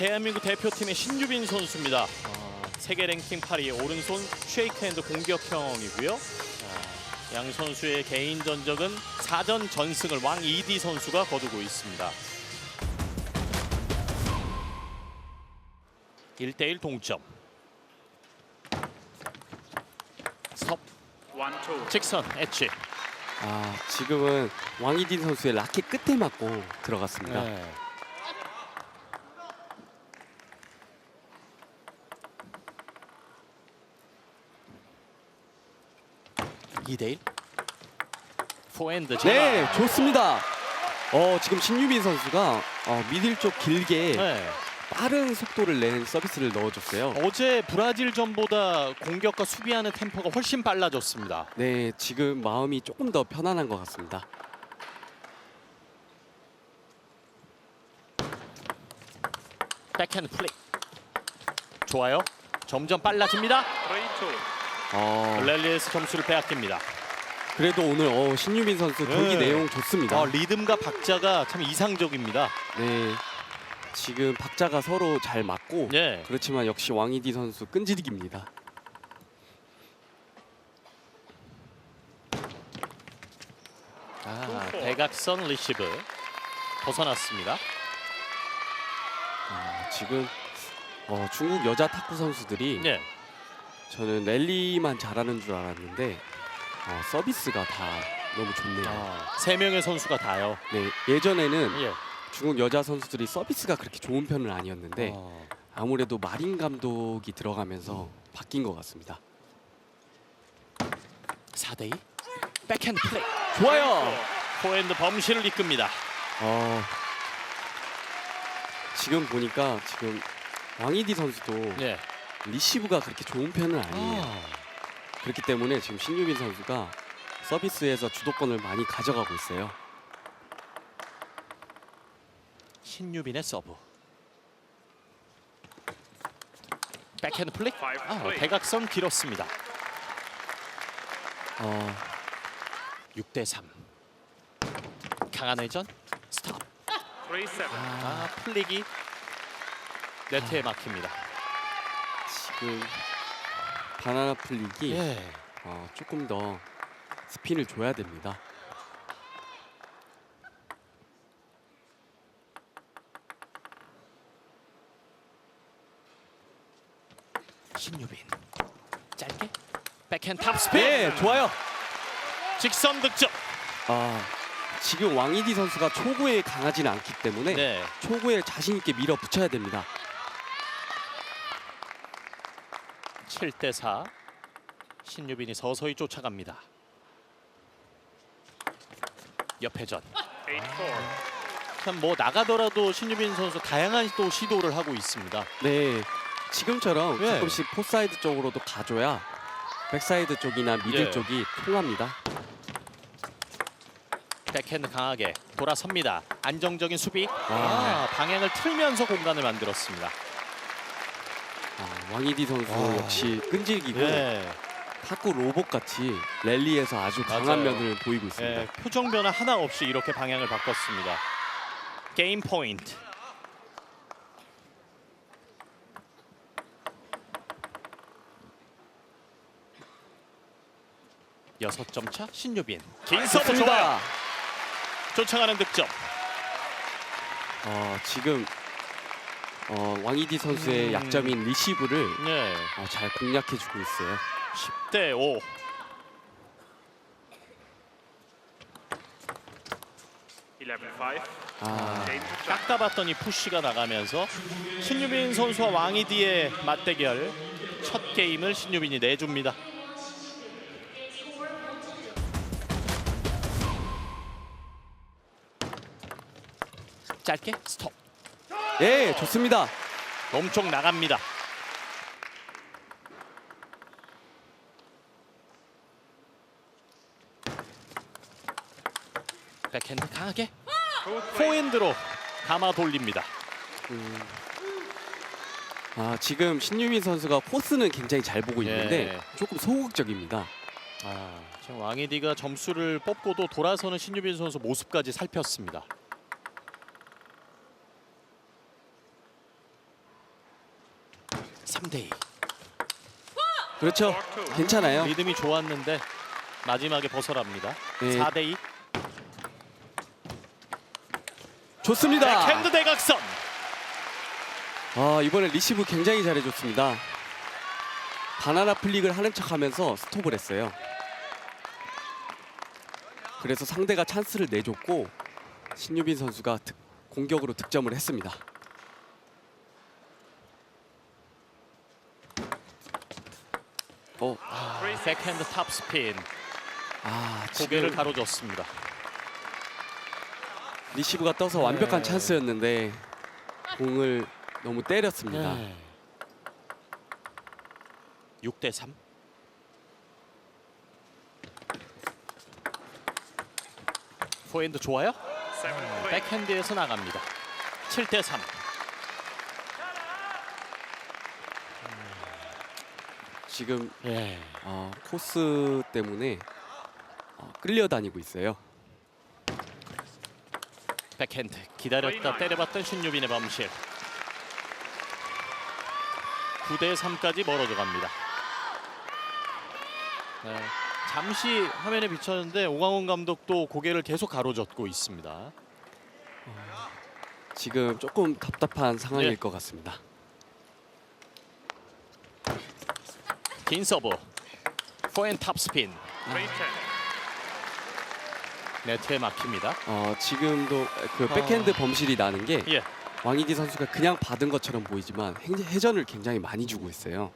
대한민국 대표팀의 신유빈 선수입니다. 어, 세계 랭킹 8위 오른손 쉐이크핸드 공격형이고요. 자, 양 선수의 개인 전적은 4전 전승을 왕 이디 선수가 거두고 있습니다. 1대1 동점. two. 직선 엣지. 아 지금은 왕이딘 선수의 라켓 끝에 맞고 들어갔습니다. 네. 이대1 포핸드 네, 좋습니다. 어 지금 신유빈 선수가 어, 미들 쪽 길게 네. 빠른 속도를 낸 서비스를 넣어줬어요. 어제 브라질전보다 공격과 수비하는 템포가 훨씬 빨라졌습니다. 네, 지금 마음이 조금 더 편안한 것 같습니다. 백핸드 플레이. 좋아요. 점점 빨라집니다. Two. 어, 랠리에서 점수를 빼앗깁니다. 그래도 오늘 어, 신유빈 선수 경기 네. 내용 좋습니다. 어, 리듬과 박자가 참 이상적입니다. 네, 지금 박자가 서로 잘 맞고 네. 그렇지만 역시 왕이디 선수 끈질깁니다. 아, 대각선 리시브 벗어났습니다. 아, 지금 어, 중국 여자 탁구 선수들이 네. 저는 랠리만 잘하는 줄 알았는데 어, 서비스가 다 너무 좋네요. 아, 세 명의 선수가 다요. 네, 예전에는 예. 중국 여자 선수들이 서비스가 그렇게 좋은 편은 아니었는데 어, 아무래도 마린 감독이 들어가면서 바뀐 것 같습니다. 4대2 백핸드 플레이. 좋아요. 포핸드 범실을 이끕니다. 어, 지금 보니까 지금 왕이디 선수도 네. 리시브가 그렇게 좋은 편은 아니에요. 아, 그렇기 때문에 지금 신유빈 선수가 서비스에서 주도권을 많이 가져가고 있어요. 신유빈의 서브. 백핸드. Five, 아. 대각선 길었습니다. 어, 6대 3. 강한 회전. 스톱. Three, seven. 아, 플릭이 네트에 막힙니다. 지금 바나나 플릭이 예. 어, 조금 더 스핀을 줘야 됩니다. 신유빈. 짧게. 백핸드 탑스핀. 네, 좋아요. 직선 득점. 아, 지금 왕이디 선수가 초구에 강하지는 않기 때문에 네. 초구에 자신 있게 밀어붙여야 됩니다. 7대 4. 신유빈이 서서히 쫓아갑니다. 옆회전. Eight, four. 참뭐 나가더라도 신유빈 선수 다양한 또 시도를 하고 있습니다. 네, 지금처럼 네. 조금씩 포사이드 쪽으로도 가줘야 백사이드 쪽이나 미들 예. 쪽이 통합니다. 백핸드 강하게 돌아섭니다. 안정적인 수비. 와. 아, 방향을 틀면서 공간을 만들었습니다. 아, 왕이디 선수 와. 역시 끈질기고 네. 탁구 로봇 같이 랠리에서 아주 강한 맞아요. 면을 보이고 있습니다. 네, 표정 변화 하나 없이 이렇게 방향을 바꿨습니다. 게임 포인트. 여섯 점 차 신유빈. 긴 서브 좋아요. 좋습니다. 쫓아가는 득점. 어, 지금 어, 왕이디 선수의 음. 약점인 리시브를 네. 어, 잘 공략해주고 있어요. 10대 5. Eleven, five. 아, check. 깎아봤더니 푸시가 나가면서 신유빈 선수와 왕이디의 맞대결 첫 게임을 신유빈이 내줍니다. 짧게 스톱. 네, 좋습니다. 몸쪽 나갑니다. 백핸드 강하게. 포핸드로 감아 돌립니다. 음. 아, 지금 신유민 선수가 코스는 굉장히 잘 보고 있는데 예. 조금 소극적입니다. 아, 지금 왕이디가 점수를 뽑고도 돌아서는 신유빈 선수 모습까지 살폈습니다. 3대 2. 그렇죠. 괜찮아요. 리듬이 좋았는데 마지막에 벗어납니다. 네. 4대 2. 좋습니다. 백핸드 대각선. 아 이번에 리시브 굉장히 잘해줬습니다. 바나나 플릭을 하는 척하면서 스톱을 했어요. 그래서 상대가 찬스를 내줬고 신유빈 선수가 득- 공격으로 득점을 했습니다. 어, 백핸드 탑 스핀. 아 고개를 지금 가로졌습니다. 리시브가 떠서 완벽한 네. 찬스였는데 공을 너무 때렸습니다. 네. 6대 3. 포핸드 좋아요? 7 3. 백핸드에서 나갑니다. 7대 3. 지금 예. 어, 코스 때문에 어, 끌려다니고 있어요. 백핸드 기다렸다 때려봤던 신유빈의 범실. 9대 3까지 멀어져 갑니다. 네, 잠시 화면에 비쳤는데 오광훈 감독도 고개를 계속 가로젓고 있습니다. 지금 조금 답답한 상황일 네. 것 같습니다. 긴 서브. 포앤 탑스핀. 3 10. 네트에 막힙니다. 어, 지금도 그 백핸드 범실이 나는 게 예. 왕이디 선수가 그냥 받은 것처럼 보이지만 행- 회전을 굉장히 많이 주고 있어요.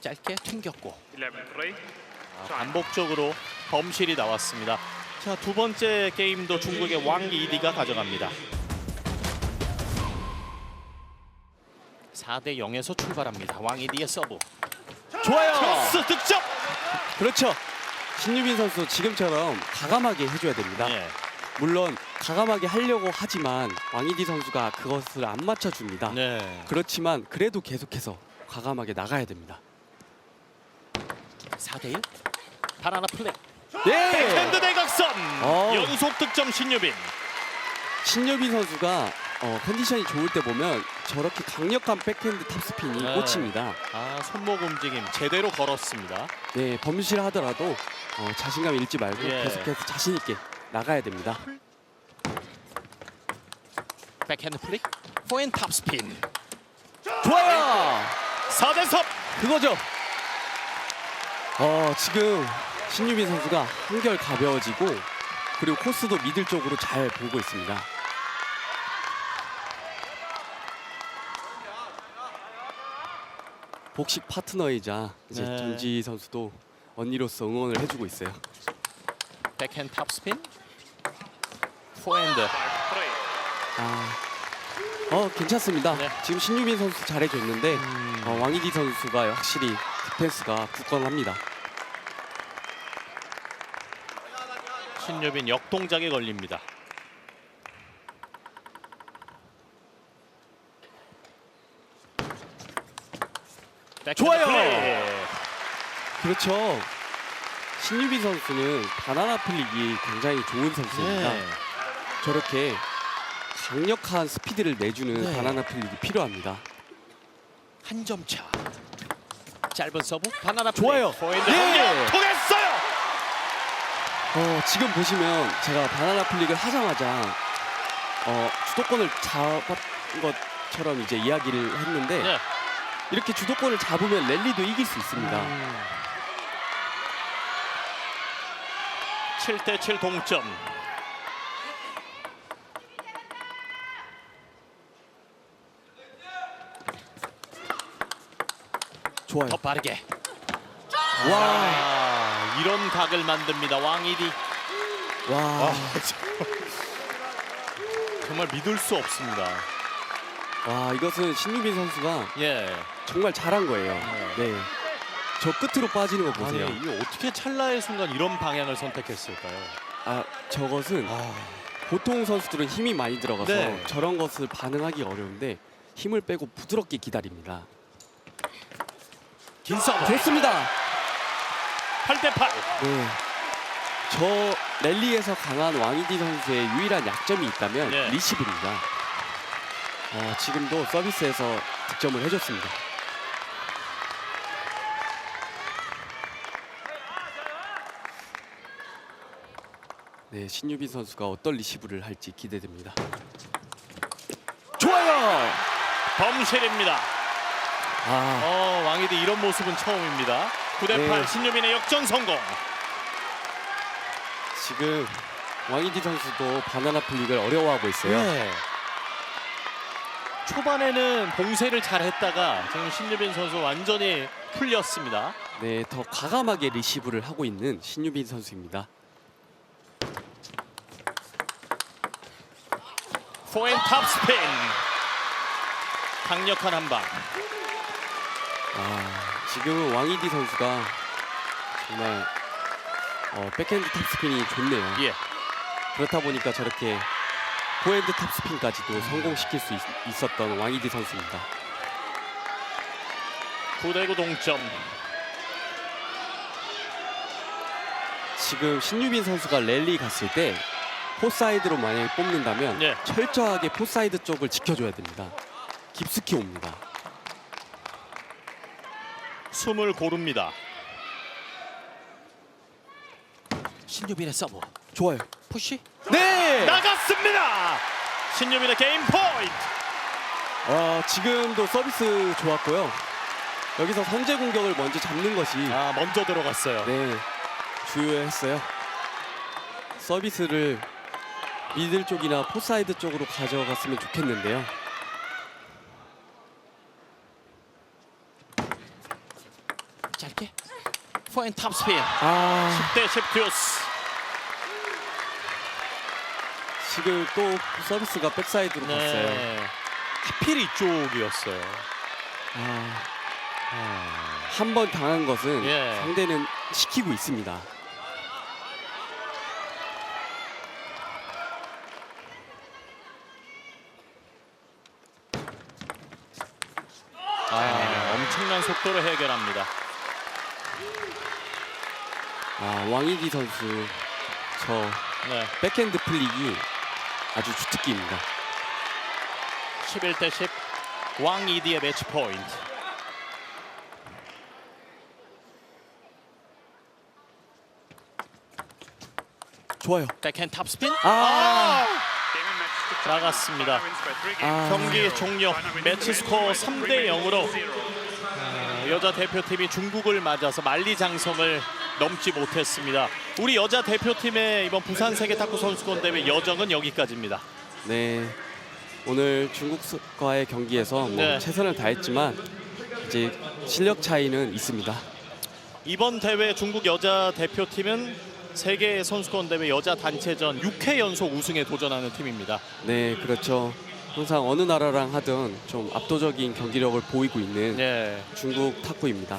짧게 튕겼고 11 3. 아, 반복적으로 범실이 나왔습니다. 자, 두 번째 게임도 중국의 왕 이디가 가져갑니다. 4대 0에서 출발합니다. 왕 이디의 서브. 좋아요. 크로스 득점. 그렇죠. 신유빈 선수 지금처럼 가감하게 해줘야 됩니다. 예. 물론 가감하게 하려고 하지만 왕이디 선수가 그것을 안 맞춰줍니다. 네. 그렇지만 그래도 계속해서 과감하게 나가야 됩니다. 4대 1. 바나나 플레이. 네. 백핸드 대각선. 어. 연속 득점 신유빈. 신유빈 선수가 어, 컨디션이 좋을 때 보면 저렇게 강력한 백핸드 탑스핀이 네. 꽂힙니다. 아, 손목 움직임 제대로 걸었습니다. 네, 범실하더라도 어, 자신감 잃지 말고 예. 계속해서 자신 있게 나가야 됩니다. 백핸드 플레이. 포앤 탑스핀. 좋아요. 4대 3. 그거죠. 어, 지금 신유빈 선수가 한결 가벼워지고 그리고 코스도 미들 쪽으로 잘 보고 있습니다. 복식 파트너이자 이제 네. 전지 선수도 언니로서 응원을 해주고 있어요. 백핸드 탑스핀. 포핸드. 5 3. 아, 어 괜찮습니다. 네. 지금 신유빈 선수 잘해줬는데 음. 어, 왕이디 선수가 확실히 디펜스가 굳건합니다. 신유빈 역동작에 걸립니다. 백핸드 좋아요. 플레이. 그렇죠. 신유빈 선수는 바나나 플릭이 굉장히 좋은 선수입니다. 네. 저렇게 강력한 스피드를 내주는 네. 바나나 플릭이 필요합니다. 한 점 차. 짧은 서브 바나나 좋아요. 포핸드 예. 공격 통했어요. 어, 지금 보시면 제가 바나나 플릭을 하자마자 어, 주도권을 잡은 것처럼 이제 이야기를 했는데 네. 이렇게 주도권을 잡으면 랠리도 이길 수 있습니다. 음. 7대 7 동점. 좋아요. 더 빠르게. 와, 아, 이런 각을 만듭니다. 왕이디. 와, 정말 믿을 수 없습니다. 와, 이것은 신유빈 선수가 예. 정말 잘한 거예요. 네, 저 끝으로 빠지는 거 보세요. 이게 어떻게 찰나의 순간 이런 방향을 선택했을까요? 아, 저것은 아, 보통 선수들은 힘이 많이 들어가서 네. 저런 것을 반응하기 어려운데 힘을 빼고 부드럽게 기다립니다. 긴 서브. 좋습니다. 8대 8. 네. 저 랠리에서 강한 왕이디 선수의 유일한 약점이 있다면 네. 리시브입니다. 어, 지금도 서비스에서 득점을 해줬습니다. 네, 신유빈 선수가 어떤 리시브를 할지 기대됩니다. 좋아요. 범실입니다. 아, 어, 왕이디 이런 모습은 처음입니다. 9대 8 네. 신유빈의 역전 성공. 지금 왕이디 선수도 바나나 플릭을 어려워하고 있어요. 네. 초반에는 봉쇄를 잘 했다가 지금 신유빈 선수 완전히 풀렸습니다. 네, 더 과감하게 리시브를 하고 있는 신유빈 선수입니다. 포엔 탑스핀. 강력한 한 방. 아, 지금은 왕이디 선수가 정말 어, 백핸드 탑스핀이 좋네요. 예. 그렇다 보니까 저렇게 포핸드 탑스핀까지도 성공시킬 수 있, 있었던 왕이디 선수입니다. 9대 9 동점. 지금 신유빈 선수가 랠리 갔을 때 포사이드로 만약에 뽑는다면 네. 철저하게 포사이드 쪽을 지켜줘야 됩니다. 깊숙이 옵니다. 숨을 고릅니다. 신유빈의 서브. 좋아요. 푸시. 네. 나갔습니다. 신유빈의 게임 포인트. 어, 지금도 서비스 좋았고요. 여기서 선제 공격을 먼저 잡는 것이 아, 먼저 들어갔어요. 네 주요했어요. 서비스를 미들 쪽이나 포사이드 쪽으로 가져갔으면 좋겠는데요. 짧게. 포엔 탑스핀. 아 10대 10 듀스. 지금 또 서비스가 백사이드로 갔어요. 네. 하필 이쪽이었어요. 아, 한 번 당한 것은 예. 상대는 시키고 있습니다. 아, 엄청난 속도로 해결합니다. 아 왕이기 선수 저 네. 백핸드 플릭이 아주 주특기입니다. 11대 10. 왕이디의 매치 포인트. 좋아요. 백핸드 탑스핀. 아. 나갔습니다. Games. 아. 경기 종료. 매치 스코어 3대 0으로 여자 대표팀이 중국을 맞아서 만리장성을 넘지 못했습니다. 우리 여자 대표팀의 이번 부산 세계 탁구 선수권 대회 여정은 여기까지입니다. 네. 오늘 중국과의 경기에서 뭐 네. 최선을 다했지만 이제 실력 차이는 있습니다. 이번 대회 중국 여자 대표팀은 세계 선수권 대회 여자 단체전 6회 연속 우승에 도전하는 팀입니다. 네, 그렇죠. 항상 어느 나라랑 하든 좀 압도적인 경기력을 보이고 있는 네. 중국 탁구입니다.